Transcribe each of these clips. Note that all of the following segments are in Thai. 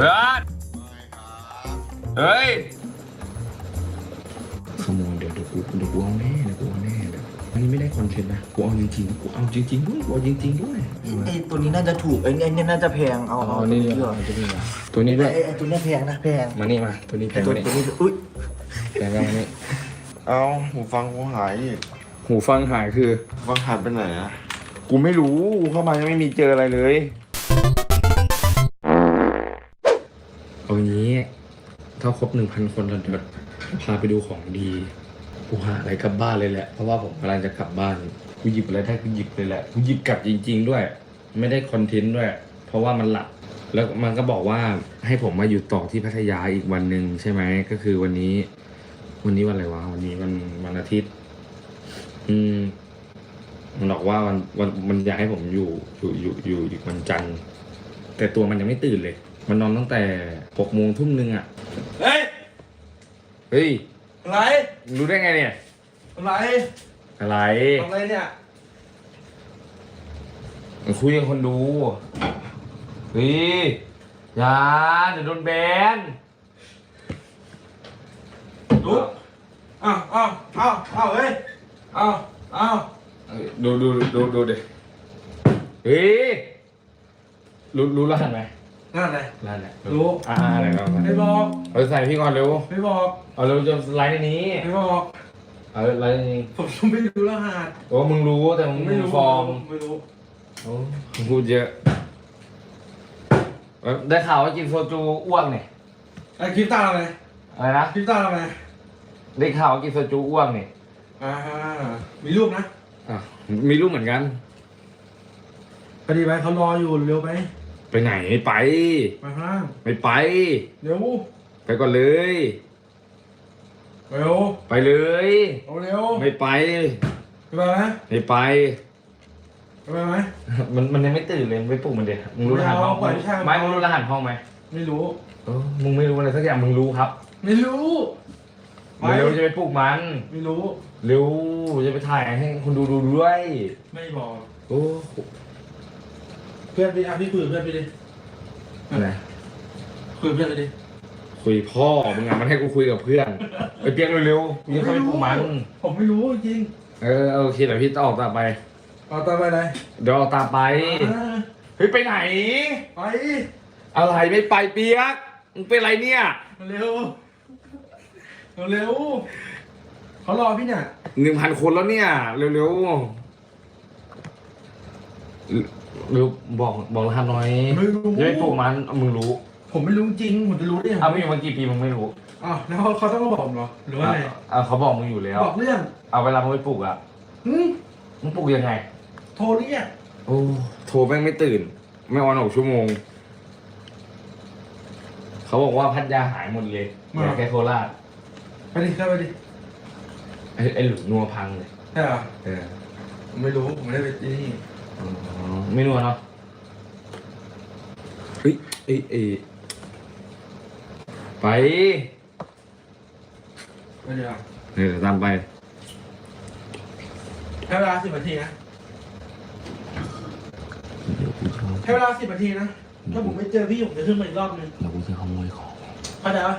เพื่อนเฮ้ย ขโมยเดี๋ยวเดี๋ยวกูเดี๋ยวกูเอาแน่เดี๋ยวกูเอาแน่เดี๋ยวอันนี้ไม่ได้คอนเทนต์นะกูเอาจริงๆกูเอาจริงๆด้วยกูเอาจริงๆด้วยไอ้ตัวนี้น่าจะถูกไอ้เนี่ยน่าจะแพงเอาเอาเอานี่ตัวดีนี้กดีกว่าว่าตัวนี้ดีกว่าตัวนี้ด้วยไอ้ไอ้ตัวเนี้ยแพงนะแพงมานี่มาตัวนี้แพไอ้งตัวมานี่ตัวนี้อุ้ยแพงกันมานี่เอาหูฟังกูหายอีกหูฟังหายคือ หูฟังหายไปไหนอะกูไม่รู้กูเข้ามายังไม่มีเจออะไรเลย ถ้าครบหนึ่งพันคนเราจะพาไปดูของดี กูหาอะไรกลับบ้านเลยแหละ เพราะว่าผมกำลังจะกลับบ้าน กูหยิบอะไรได้กูหยิบเลยแหละ กูหยิบกลับจริง ๆ ด้วย ไม่ได้คอนเทนต์ด้วย เพราะว่ามันหลับ แล้วมันก็บอกว่าให้ผมมาอยู่ต่อที่พัทยาอีกวันหนึ่งใช่ไหม ก็คือวันนี้ วันนี้วันอะไรวะ วันนี้วันวันอาทิตย์ อืมมันบอกว่าวันวันมันอยากให้ผมอยู่อยู่อยู่อยู่อีกวันจันทร์แต่ตัวมันยังไม่ตื่นเลย มันนอนตั้งแต่หกโมงทุ่มหนึ่งอะ เฮ้ยเฮ้ยอะไรรู้ได้ไงเนี่ยอะไรอะไรทำอะไรเนี่ยมันคุยกับคนดูเฮ้ยอย่าเดี๋ยวโดนแบนดูอ้าวอ้าวอ้าวอ้าวเฮ้ยอ้าวอ้าวเอ้ยดูดูดูดูเด็เฮ้ยรู้รู้รหัสไหม นั่นอะไรรหัสแหละรู้ อ่าอะไรก็ไม่บอกเอาใส่พี่ก่อนเร็วไม่บอกเอาเร็วจะไลฟ์ในนี้ไม่บอกเอาไลฟ์ในนี้ผมไม่รู้รหัสโอ้มึงรู้แต่มึงไม่รู้ฟอร์มไม่รู้โอ้มึงพูดเยอะเอ้ยได้ข่าวว่ากินโซจูอ้วกเนี่ยไอ้คลิปตาเราไงอะไรนะคลิปตาเราไงได้ข่าวว่ากินโซจูอ้วกเนี่ยอ่ามีรูปนะอะมีรูปเหมือนกันพอดีไปเขารออยู่เร็วไป ไปไหนไม่ไปมาข้างล่างไม่ไป เร็วไปก่อนเลย เร็วไปเลย เอาเร็วไม่ไป ไปไหมไม่ไป ไปไหม มันมันยังไม่ตื่นเลยไปปลุกมันเด็มึงรู้รหัสห้องไม่เอาปล่อยให้ช่าง ไม่มึงรู้รหัสห้องไหมไม่รู้ เออมึงไม่รู้อะไรสักอย่างมึงรู้ครับไม่รู้ไม่เร็วจะไปปลุกมันไม่รู้ เร็วจะไปถ่ายให้คนดูดูด้วย ไม่บอกโอ้เพื่อนพี่อะพี่คุยกับเพื่อนพี่ดิอะไรคุยกับเพื่อนเลยดิคุยพ่อมึงอะมันให้กูคุยกับเพื่อนไปเปียกเร็วๆมึงจะเข้าไปปลุกมัน ผมไม่รู้จริงเออโอเคเดี๋ยวพี่ต้องออกตามไป เอาตามไปเลยเดี๋ยวออกตามไป อ่าเฮ้ยไปไหน ไปอะไรไม่ไปเปียกมึงเป็นไรเนี่ยเร็วเร็วเขารอพี่เนี่ยหนึ่งพันคนแล้วเนี่ย เร็วๆเร็วเร็วบอกบอกรหัสหน่อยไม่รู้ จะไปปลูกมันมึงรู้ผมไม่รู้จริง ผมจะรู้ได้ยังไงเอาไม่อยู่มากี่ปีมึงไม่รู้อ้าวแล้วเขาเขาต้องมาบอกผมเหรอ หรือว่าไงอะเขาบอกมึงอยู่แล้ว บอกเรื่องเอาเวลามึงไปปลูกอะหืมมึงปลูกยังไง โทรเรียกโอ้โทรแม่งไม่ตื่น ไม่ออนออกชั่วโมง เขาบอกว่าพัทยาหายหมดเลยเหลือแค่โคราชไปดิเข้าไปดิไอ้ไอ้หลุดนัวพังเลยใช่เหรอเออผมไม่รู้ ผมไม่ได้ไปที่นี่อ๋อ ไม่นัวเนาะเฮ้ยเอ้ยเอ้ยไปไปเดี๋ยวเออตามไปให้เวลาสิบนาทีนะให้เวลาสิบนาทีนะ ถ้าผมไม่เจอพี่ผมจะขึ้นมาอีกรอบนึงเดี๋ยวกูจะขโมยของเข้าใจปะ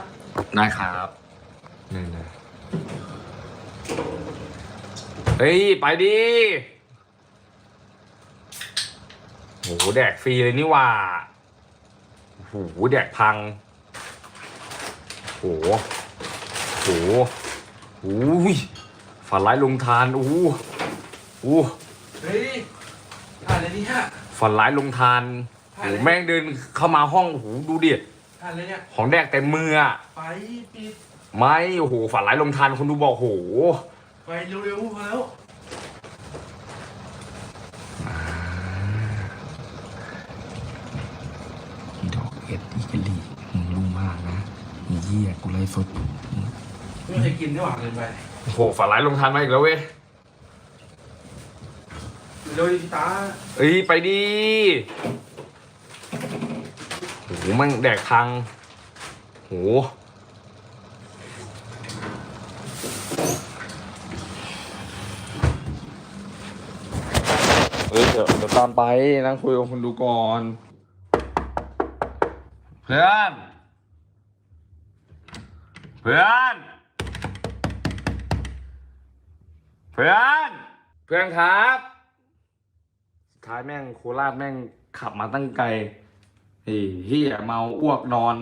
ได้ครับนี่นะเฮ้ย ไปดิ โหแดกฟรีเลยนี่หว่าโหแดกพังโหโหโอ้ยฝันร้ายลงทานอู้อู้เฮ้ยอ่านเลยนี่ฮะฝันร้ายลงทานโหแม่งเดินเข้ามาห้องโหดูดิอ่านเลยเนี่ยของแดกเต็มมืออะไปปิดไม่โอ้โหฝันร้ายลงทานคนดูบอกโหไปเร็วๆพอแล้ว อีดอกเอ็ดอีกะลีมึงรู้มากนะ อีเหี้ยกูไล่สดไม่เคยกินได้หวานเกินไปโอ้โหฝันร้ายลงทานมาอีกแล้วเว้ยเร็วดิตาเอ้ยไปดิโอ้โหแมันแดกพังโหเอ้ยเดี๋ยวเดี๋ยวตามไปนั่งคุยกับคนดูก่อนพพื่อน เพื่อน เพื่อน เพื่อนครับ สุดท้ายแม่งโคราชแม่งขับมาตั้งไกลไอ้เฮียเมาอ้วกนอน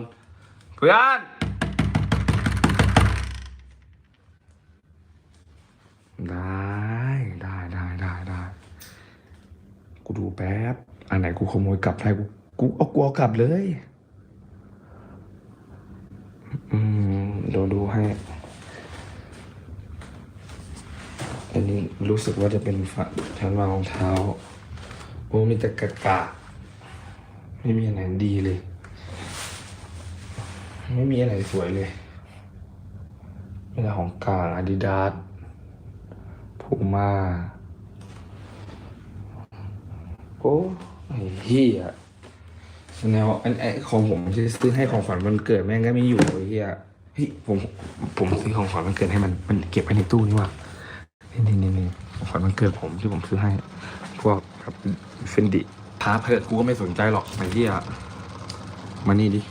เพื่อน ได้ได้ได้ได้ได้กูดูแป๊บ อันไหนกูขโมยกลับได้กูกูเอากูเอากลับเลย อืม เดี๋ยวดูให้ อันนี้รู้สึกว่าจะเป็นฝันชั้นวางรองเท้า โอ้มีแต่กะกะไม่มีอันไหนดีเลย ไม่มีอะไรสวยเลยมีแต่ของกลางอาดิดาสพูม่าโอ้ไอ้เหี้ยแนวอันไอของผมที่ซื้อให้ของขวัญวันเกิดแม่งก็ไม่อยู่ไอ้เหี้ย เฮ้ยผมผมซื้อของขวัญวันเกิดให้มันมันเก็บไว้ในตู้นี่ว่านี่นี่นี่นี่ของขวัญวันเกิดผมที่ผมซื้อให้พวกแบบเฟนดิพาเพิดกูก็ไม่สนใจหรอกไอ้เหี้ยมานี่ดิ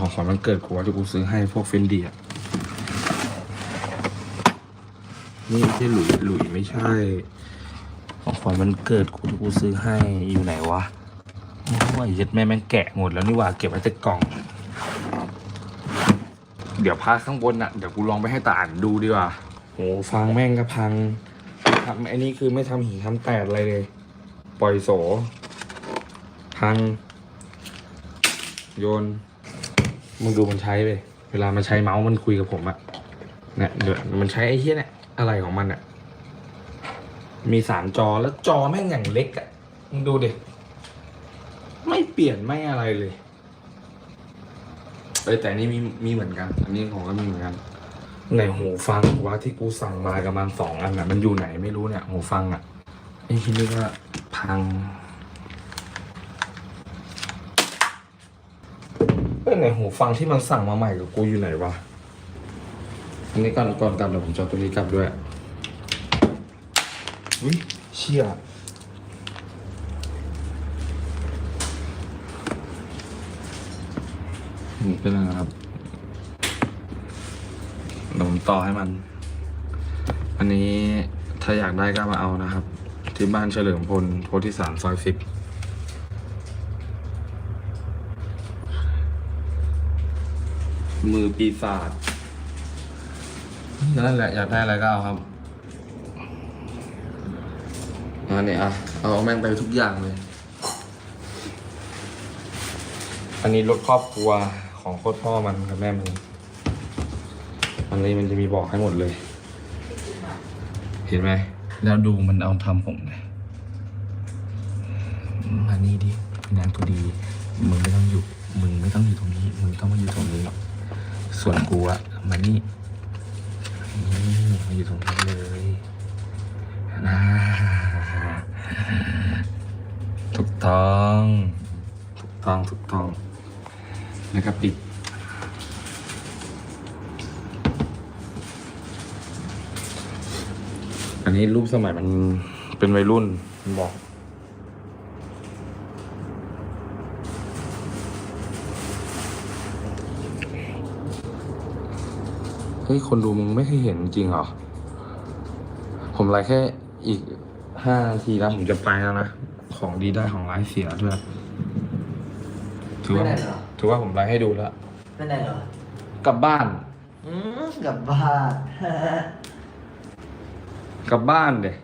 ของขวัญวันเกิดกูว่าที่กูซื้อให้พวกเฟนดิอะนี่ไม่ใช่หลุยหลุยไม่ใช่ ของขวัญวันเกิดกูที่กูซื้อให้อยู่ไหนวะโอ้ยยัดแม่แม่งแกะหมดแล้วนี่ว่าเก็บไว้แต่กล่อง เดี๋ยวพาข้างบนอะ เดี๋ยวกูลองไปให้ตาอ่านดูดีกว่าโหฟังแม่งก็พังทำไอ้นี่คือไม่ทำหินทำแตกอะไรเลย ปล่อยโส พัง โยน มึงดูมันใช้ไป เวลามันใช้เมาส์มันคุยกับผมอะเนี่ยเดี๋ยวมันใช้ไอ้เหี้ยเนี่ย อะไรของมันอะมีสามจอแล้วจอแม่งอย่างเล็กอะมึงดูดิ ไม่เปลี่ยนไม่อะไรเลย เอ้ยแต่อันนี่มีมีเหมือนกัน อันนี้ของก็มีเหมือนกันไหนหูฟังว่าที่กูสั่งมากับมันสองอันอะมันอยู่ไหนไม่รู้เนี่ยหูฟังอะไอ้ที่นี่ก็พังเอ้ยไหนหูฟังที่มันสั่งมาใหม่กับกูอยู่ไหนวะอันนี้ก่อนก่อนกลับเดี๋ยวผมจะเอาตัวนี้กลับด้วยอุ้ยเชี่ย นี่เป็นอะไรครับเดี๋ยวผมต่อให้มัน อันนี้ถ้าอยากได้ก็มาเอานะครับ ที่บ้านเฉลิมพลโพธิสารซอยสิบมือปีศาจนั่นแหละอยากได้อะไรก็เอาครับอันนี้อะ เอาแม่งไปทุกอย่างเลย อันนี้รถครอบครัว ของโคตรพ่อมันกับแม่มันอันนี้มันจะมีบอกให้หมดเลย เห็นไหม แล้วดูมันเอาทำผมเลยมานี่ดินางตัวดี มึงไม่ต้องอยู่ มึงไม่ต้องอยู่ตรงนี้ มึงต้องมาอยู่ตรงนี้ ส่วนกูอะมานี่นี่มาอยู่ตรงนี้เลยนะถูกต้อง ถูกต้อง ถูกต้อง แล้วก็ปิด อันนี้รูปสมัยมันเป็นวัยรุ่นมันบอกเฮ้ย คนดูมึงไม่เคยเห็นจริงเหรอ ผมไลฟ์แค่อีกห้านาทีแล้วผมจะไปแล้วนะ ของดีได้ของไลฟ์เสียด้วย ถือว่าไม่ได้เหรอ ถือว่าผมไลฟ์ให้ดูแล้วเป็นไรเหรอ กลับบ้าน อืมกลับบ้าน กลับบ้านเดย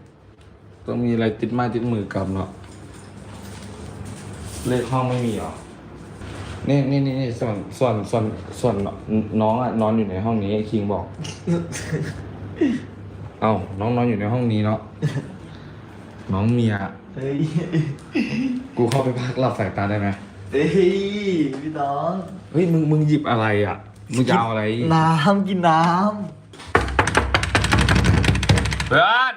ต้องมีอะไรติดไม้ติดมือกลับเนาะเลขห้องไม่มีเหรอนี่นี่นี่นี่ส่วนส่วนส่วนส่วนน้องอะนอนอยู่ในห้องนี้ไอ้คิงบอก เอ้าน้องนอนอยู่ในห้องนี้เนาะน้องเมีย เฮ้ย กูเข้าไปพักหลับสายตาได้ไหม เฮ้ยพี่น้อง เฮ้ยมึงมึงหยิบอะไรอะ มึงจะเอาอะไร น้ำกินน้เพื่อน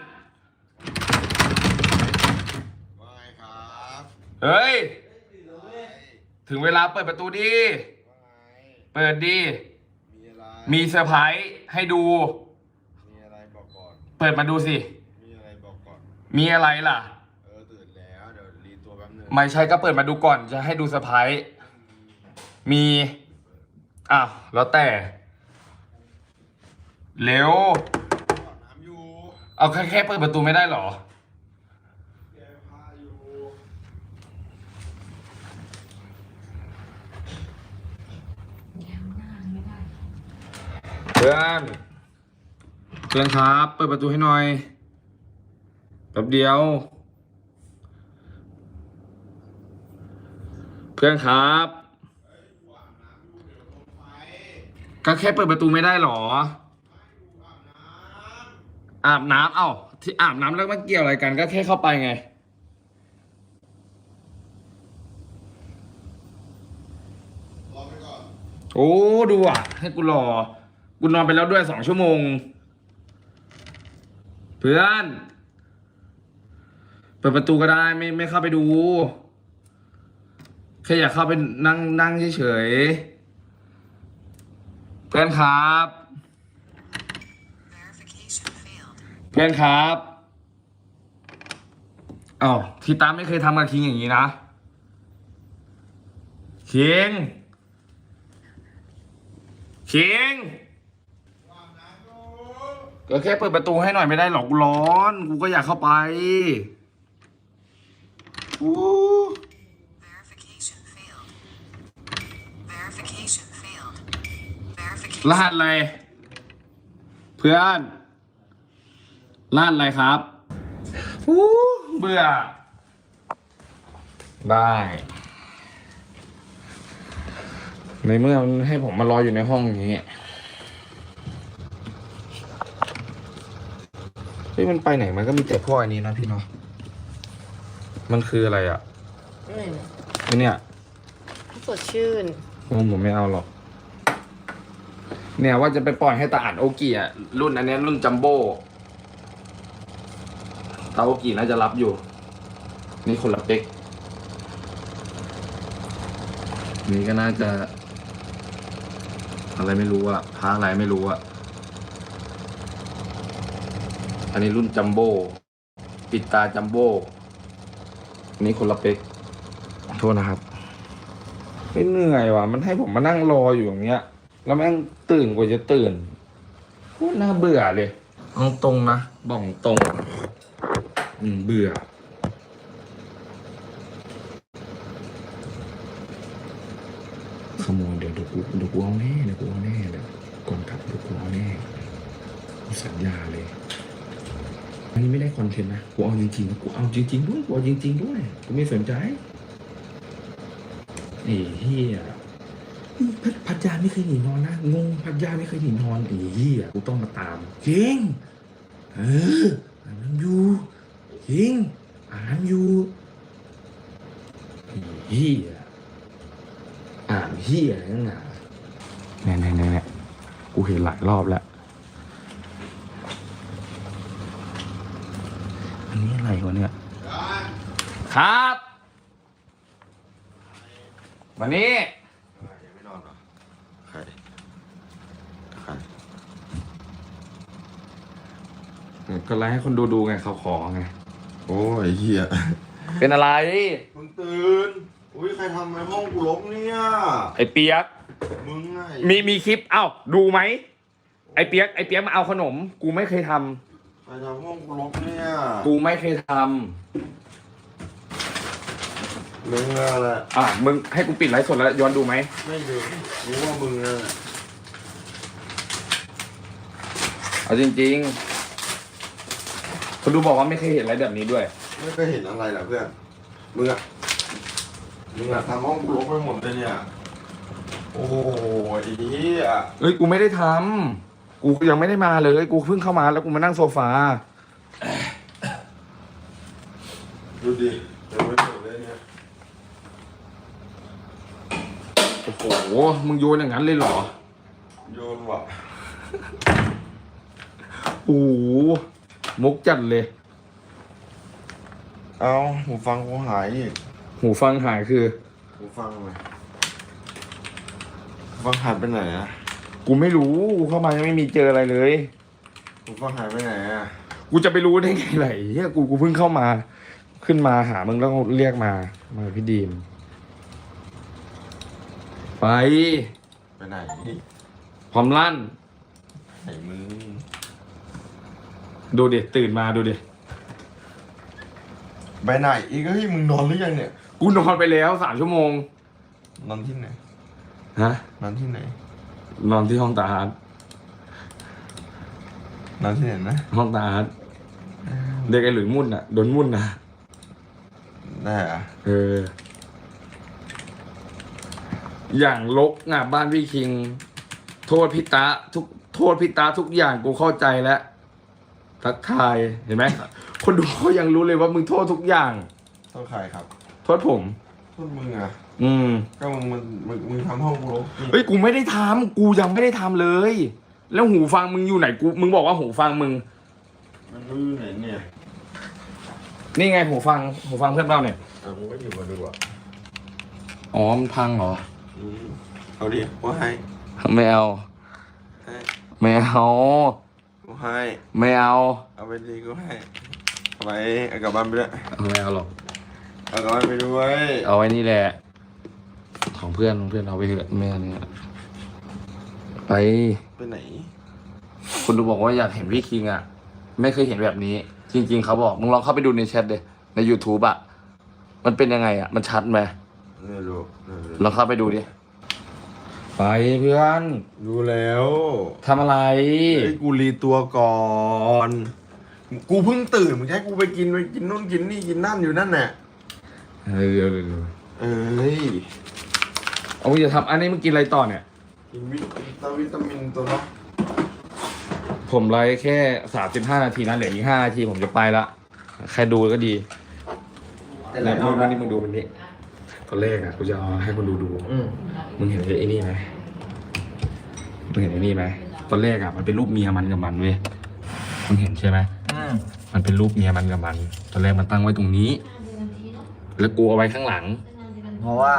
ว่าไงครับเฮ้ยำถึงเวลาเปิดประตูดี ว่าไงเปิดดี มีอะไร มีเซอร์ไพรส์ให้ดู มีอะไรบอกก่อน เปิดมาดูสิ มีอะไรบอกก่อน มีอะไรล่ะ ไม่ใช่ก็เปิดมาดูก่อนจะให้ดูเซอร์ไพรส์มีอ้าวแล้วแต่เร็วเอาแค่แค่เปิดประตูไม่ได้หรอแก้ผ้าอยู่เพื่อนเพื่อนครับ เปิดประตูให้หน่อยแป๊บเดียว พื่อนครับ ก็แค่เปิดประตูไม่ได้หรอ อาบน้ำเอ้า ที่อาบน้ำแล้วมันเกี่ยวอะไรกัน ก็แค่เข้าไปไง โอ้ดูอะ ให้กูรอ กูนอนไปแล้วด้วยสองชั่วโมง เพื่อน เปิดประตูก็ได้ไม่ไม่เข้าไปดู ค่อยากเข้าไปนั่งนั่งเฉยๆเพื่อนครับ เพื่อนครับอ้าวทีตามไม่เคยทำกับคิงอย่างนี้นะคิงคิงก็แค่เปิดประตูให้หน่อยไม่ได้หรอกกูร้อน กูก็อยากเข้าไปอู้ รหัสอะไร เพื่อน รหัสอะไรครับอู้เบื่อ ได้ ในเมื่อมันให้ผมมารออยู่ในห้องอย่างนี้เฮ้ยมันไปไหนมันก็มีแต่พวกอันนี้นะพี่เนาะ มันคืออะไรอะ นี่ไอเนี่ย สดชื่นผมผมไม่เอาหรอก เนี่ยว่าจะไปปล่อยให้ตาอ่านโอกิอะรุ่นอันเนี้ยรุ่นจัมโบ้ตาโอกิน่าจะรับอยู่ นี่คนละเป๊กนี่ก็น่าจะ อะไรไม่รู้อะพาอะไรไม่รู้อะอันนี้รุ่นจัมโบ้ปิดตาจัมโบ้อันนี้คนละเป๊กขอโทษนะครับไม่เหนื่อยว่ะ มันให้ผมมานั่งรออยู่อย่างเงี้ย แล้วแม่งตื่นกว่าจะตื่นโคตรน่าเบื่อเลยเอาตรงนะบอกตรง อืม เบื่อ ขโมยเดี๋ยวเดี๋ยวกูเดี๋ยวกูเอาแน่เดี๋ยวกูเอาแน่เดี๋ยวก่อนกลับเดี๋ยวกูเอาแน่กูสัญญาเลยอันนี้ไม่ได้คอนเทนต์นะกูเอาจริงๆนะกูเอาจริงๆด้วยกูเอาจริงๆด้วยกูไม่สนใจไอ้เฮีย พัดพัดยาไม่เคยหนีนอนนะงงพัดยาไม่เคยหนีนอนไอ้เฮียกูต้องมาตามจริงเอออ่านน้ำอยู่จริงอ่านน้ำอยู่ไอ้เฮียอ่านเฮียนั่นน่ะเนี่ยเนี่ยเนี่ยเนี่ยกูเห็นหลายรอบแล้วอันนี้อะไรวะเนี่ยครับวันนี้ ยังไม่นอนเหรอใครใคร ก็ไลฟ์ให้คนดูดูไงเขาขอไง โอ้ยเหี้ยเป็นอะไร มึงตื่น อุ้ยใครทำไมห้องกูรกเนี่ย ไอ้เปียก มึงไงมีมีคลิป เอ้า ดูไหม ไอ้เปียก ไอ้เปียกมาเอาขนม กูไม่เคยทำ ใครทำห้องกูรกเนี่ยกูไม่เคยทมึงอะไรำอะ มึงให้กูปิดไลฟ์สดแล้วย้อนดูไหม ไม่ดูรู้ว่ามึงอะเอาจริงๆ คนดูบอกว่าไม่เคยเห็นอะไรแบบนี้ด้วย ไม่เคยเห็นอะไรเหรอเพื่อน มึงอะมึงอะทำห้องกูรกไปหมดเลยเนี่ย โอ้โหไอ้เหี้ยเอ้ยกูไม่ได้ทำกูยังไม่ได้มาเลย กูเพิ่งเข้ามาแล้วกูมานั่งโซฟา ดูดิเดี๋ยวไม่หมดเลยเนี่ยโอ้โห มึงโยนอย่างนั้นเลยเหรอ โยนว่ะ โอ้โห มุกจัดเลย เอาหูฟังกูหายอีกหูฟังหายคือ หูฟังเลยหูฟังหายไปไหนอะกูไม่รู้กูเข้ามายังไม่มีเจออะไรเลย หูฟังหายไปไหนอะกูจะไปรู้ได้ไงไหลเฮียกูกูเพิ่งเข้ามา ขึ้นมาหามึงแล้วเรียกมามาพี่ดีมไปไปไหนพร้อมลั่นไหนมึง ดูดิตื่นมาดูดิไปไหนอีกเฮ้ยมึงนอนหรือยังเนี่ยกูนอนไปแล้วสามชั่วโมง นอนที่ไหนฮะ นอนที่ไหนนอนที่ห้องตาฮาร์ดนอนที่ไหนนะห้องตาฮาร์ดเด็กไอ้หลุยมุ่นอะโดนมุ่นนะได้อะเออ อย่างลกอะบ้านพี่คิง โทษพี่ตาทุกโทษพี่ตาทุกอย่างกูเข้าใจแล้ว ทักทายเห็นไหม คนดูเขายังรู้เลยว่ามึงโทษทุกอย่าง โทษใครครับโทษผม โทษมึงอะ อืมก็มึงมึงมึงมึงทำห้องกูรกนี่เฮ้ยกูไม่ได้ทำกูยังไม่ได้ทำเลย แล้วหูฟังมึงอยู่ไหนกูมึงบอกว่าหูฟังมึง มันรู้อยู่ไหนเนี่ยนี่ไงหูฟังหูฟังเพื่อนเปล่าเนี่ยอะมึงก็อยู่มาดูอะอ๋อมันพังเหรออืมเอาดิว่าให้ ไม่เอาให้ไม่เอา กูให้ ไม่เอา เอาไปดีกูให้เอาไปเอากลับบ้านไปด้วยไม่เอาหรอก เอากลับบ้านไปด้วยเอาไว้นี่แหละ ของเพื่อนของเพื่อนเอาไปเถอะแม่เนี่ยไปไปไหน คุณดูบอกว่าอยากเห็นพี่คิงอะ ไม่เคยเห็นแบบนี้ จริง ๆ เขาบอกมึงลองเข้าไปดูในแชทเลยใน YouTube อะ มันเป็นยังไงอะ มันชัดไหมไม่รู้ไม่รู้ลองเข้าไปดูดิ ไปเพื่อนดูแล้วทำอะไร ไอ้ยกูรีตัวก่อน กูเพิ่งตื่นมึงจะให้กูไปกินไปกินนู่นกินนี่กินนั่นอยู่นั่นแหละเออเออเออเอ้ยเอามึงจะทำอันนี้มึงกินอะไรต่อเนี่ย กินวิตาวิตามินตัวเนาะผมไลฟ์แค่สามสิบห้านาทีนะเหลืออีกห้านาทีผมจะไปละใครดูก็ดีแล้วมึงนี่มึงดูมันนี่ตอนแรกอะกูจะเอาให้คนดูดู อืมมึงเห็นไอ้นี่ไหม มึงเห็นไอ้นี่ไหมตอนแรกอะมันเป็นรูปเมียมันกับมันเว้ยมึงเห็นใช่ไหมอืมมันเป็นรูปเมียมันกับมัน ตอนแรกมันตั้งไว้ตรงนี้ แล้วกูเอาไว้ข้างหลัง เพราะว่า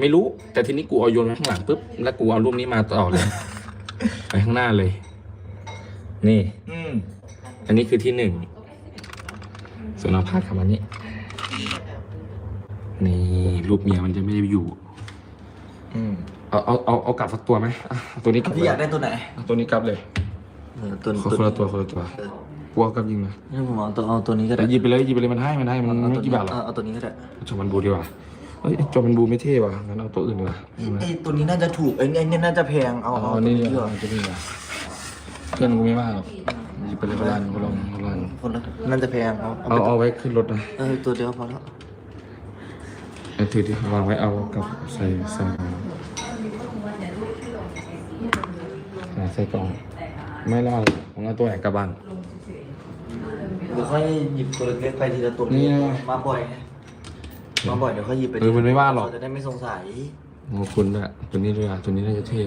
ไม่รู้ แต่ทีนี้กูเอาโยนไว้ข้างหลังปุ๊บแล้วกูเอารูปนี้มาต่อเลย ไปข้างหน้าเลย นี่ อืมอันนี้คือที่หนึ่งส่วนเราพาดคำอันนี้ นี่รูปเมียมันจะไม่ได้อยู่ อืม เอาเอาเอาเอากลับสักตัวไหมอะเอาตัวนี้กลับพี่อยากได้ตัวไหนเอาตัวนี้กลับเลยเออตัวคนละตัวคนละตัวเออกูเอากลับยิงเลยนี่ผมเอาตัวเอาตัวนี้ก็แต่ได้หยิบไปเลยหยิบไปเลยมันให้มันให้มันเอาไม่ตัวกี่นี้บาทหรอกเอาเอาตัวนี้ก็ได้จอมันบูดีกว่าเฮ้ยจอมันบูไม่เท่ว่ะงั้นเอาตัวอื่นดีกว่าไอ้ตัวนี้น่าจะถูกไอ้เนี่ยไอ้เนี่ยน่าจะแพงเอาเอาเอาเอาตัวนี่นี้ดีดีกกว่าว่าจะดีกว่าเพื่อนกูไม่ว่าหรอกหยิบไปเลยคนละอันคนละอันคนละอันคนละน่าจะแพงเอาเอาเอาไปเอาไว้ขึ้นรถนะเออตัวเดียวพอแล้ว เอาถือดิวางไว้เอากับใส่ใส่อ่า ใส่กล่อง ไม่รอดผมเอาตัวไหนกลับบ้าน เดี๋ยวค่อยหยิบตัวเล็กๆไปทีละตัวนี่ไงมาบ่อยไงมาบ่อยเดี๋ยวค่อยหยิบไปเออมันไม่ว่าหรอกเจะได้ไม่สงสัยโอ้คุณอะตัวนี้ด้วยอะตัวนี้น่าจะเท่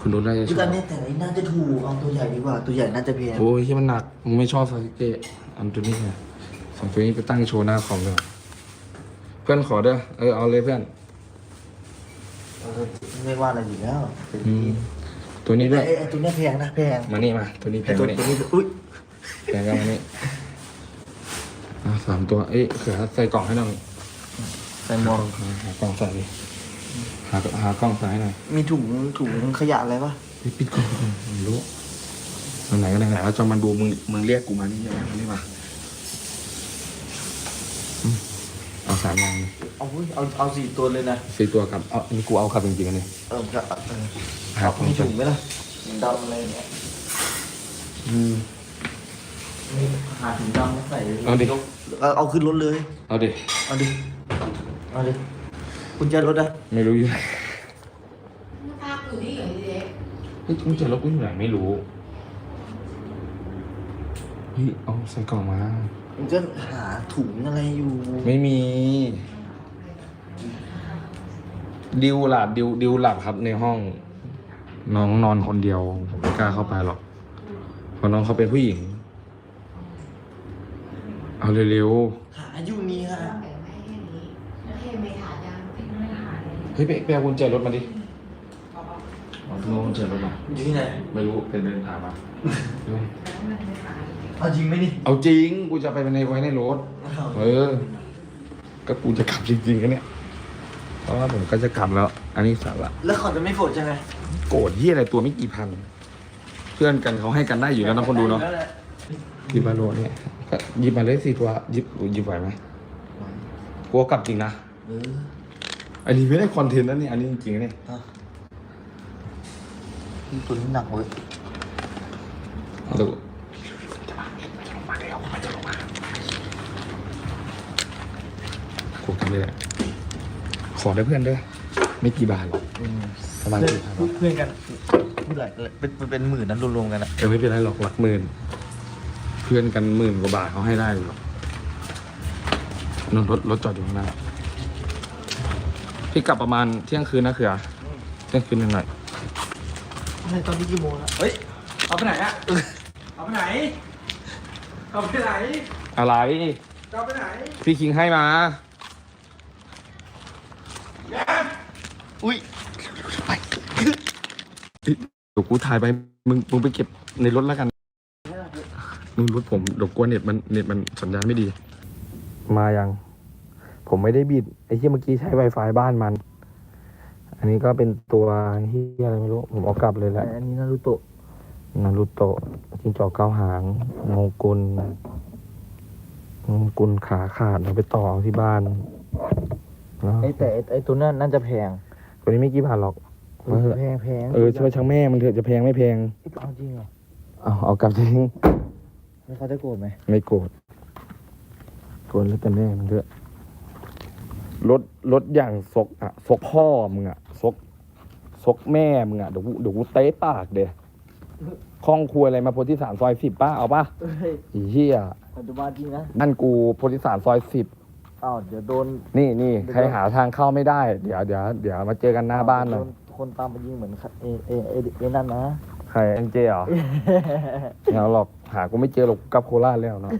คุณรู้น่าจะชคือออับนนี้แต่อันนี้น่าจะถูกเอาตัวใหญ่ดีกว่าตัวใหญ่น่าจะแพงโอ้ยที่มันหนักมึงไม่ชอบซาสึเกะอันตัวนี้ไงสองตัวนี้ไปตั้งโชว์หน้าคอมเลยเพื่อนขอเด้อเออเอาเลยเพื่อนเอาตัวไม่ว่าอะไรอยู่แล้วเป็นอืม ตัวนี้ด้วยไอ้ไอ้ตัวเนี้ยแพงนะแพงมานี่มา ตัวนี้แพไอ้งตัวกว่าตัวนี่นี้อุ้ยแพงกันมานี่อะสามตัวเอ้ยเขือใส่กล่องให้หน่อยใส่หมวกหาหากล่องใส่ดิหาหากล่องใส่ให้หน่อยมีถุงถุงขยะอะไรปะเฮ้ยปิดกล่องก่อนไม่รู้ไหนๆก็ไหนๆแล้วจอมันดูมึงมึงเรียกกูมานี่ใช่ไหมมานี่มาอืมเอาสามอย่างเลย เอาอุ้ยเอาเอาสี่ตัวเลยนะสี่ตัวกับเอานี่กูเอากลับจริงๆอันนี้เออจะเออหาเอาของมีใส่ถุงไหมล่ะถุงดำอะไรเนี่ยอืมมีหาถุงดำมาใส่เอาดิเอาเอาขึ้นรถเลยเอาดิเอาดิเอาดิกุญแจรถอะไม่รู้อยู่ไหนภาพอยู่นี่เหรอพี่เด็กเฮ้ยกูเจอรถกูอยู่ไหนไม่รู้เฮ้ยเอาใส่กล่องมา มันก็หาถุงอะไรอยู่ไม่มี ดิวหลับดิวดิวหลับครับในห้อง น้องนอนคนเดียวผมไม่กล้าเข้าไปหรอกเพราะน้องเขาเป็นผู้หญิง เอาเร็วหาอยู่นี่ค่ะแต่ไม่ให้นี้แล้วเทไม่ถ่ายยังไม่ถ่ายเลยๆเฮ้ยไปไปเอากุญแจรถมาดิเอากุญแจรถมาอยู่ที่ไหนไม่รู้เป็นเดินถามมาเร็วเอาจริงไหมนี่เอาจริงกูจะไปในไว้ในรถ เออก็กูจะขับจริงๆกันเนี่ย ราะว่าผมก็จะกลับแล้ว อันนี้สาระแล้วเขาจะไม่โกรธใช่ไหมโกรธที่อะไรตัวไม่กี่พัน เพื่อนกันเขาให้กันได้อยู่แล้วนะคนดูเนาะหยิบมาโลเนี่ยก็หยิบมาเลยสี่ตัวหยิบหยิบไหวไหมกลัวกลับจริงนะเอออันนี้ไม่ได้คอนเทนต์นะนี่อันนี้จริงๆเนี่ยนี่ตัวนี้หนักเว้ยดูกูทำเลยแหละ ขอได้เพื่อนด้วยไม่กี่บาทหรอกอืมประมาณกี่พันวะเพื่อนกันเมื่อไหร่เป็นเป็นเป็นหมื่นนั้นรวมๆกันอะเออไม่เป็นไรหรอกหลักหมื่น เพื่อนกันหมื่นกว่าบาทเขาให้ได้หรอกนนรถรถจอดอยู่ข้างหน้าพี่กลับประมาณเที่ยงคืนนะเขือเที่ยงคืนหน่อยอะไรตอนนี้กี่โมงแล้วเฮ้ยเอาไปไหนอะเอาไปไหนเอาไปไหนๆอะไรเอาไปไหนพี่คิงให้มา อุ้ยเดี๋ยวกูถ่ายไปมึงมึงไปเก็บในรถแล้วกันมึงรถผมเดี๋ยวกลัวเน็ตมันเน็ตมันสัญญาณไม่ดี มายัง ผมไม่ได้บิดไอ้ที่เมื่อกี้ใช้ Wi-Fi บ้านมัน อันนี้ก็เป็นตัวที่อะไรไม่รู้ ผมเอากลับเลยแหละอันนี้นารูโตะนารูโตะจิงจอกเก้าหางโงกุลโงกุลขาขาดเราไปต่อเอาที่บ้านแล้วไอ้แต่ไอ้ไอ้ตัวนั้นน่าจะแพง ตัวนี้ไม่กี่บาทหรอกมาเถอะแพงแพงเออช่วยช่างแม่มันเถอะจะแพงไม่แพงเอาจริงเหรอเอาเอากลับทิ้งแล้วเขาจะโกรธไหมไม่โกรธโกรธแล้วแต่แม่มันเถอะรถรถอย่างซกอะซกพ่อมึงอะซกซกแม่มึงอะเดี๋ยวกูเดี๋ยวกูเตะปากเดี๋ยวคล้องครัวอะไรมาโพธิสารซอยสิบป้าเอาป่ะเฮ้ยไอีเหี้ยปัจจุบันจริงนะนั่นกูโพธิสารซอยสิบ อ้าวเดี๋ยวโดน นี่นี่ใครหาทางเข้าไม่ได้ เดี๋ยวเดี๋ยวเดี๋ยวมาเจอกันหน้าบ้านหน่อยโดคนตามไปยิงเหมือนเอเอเอเอนั่นนะ ใครเอ็นเจเหรอ ไม่เอาหรอกหากูไม่เจอหรอกกูกลับโคราชแล้วเนาะ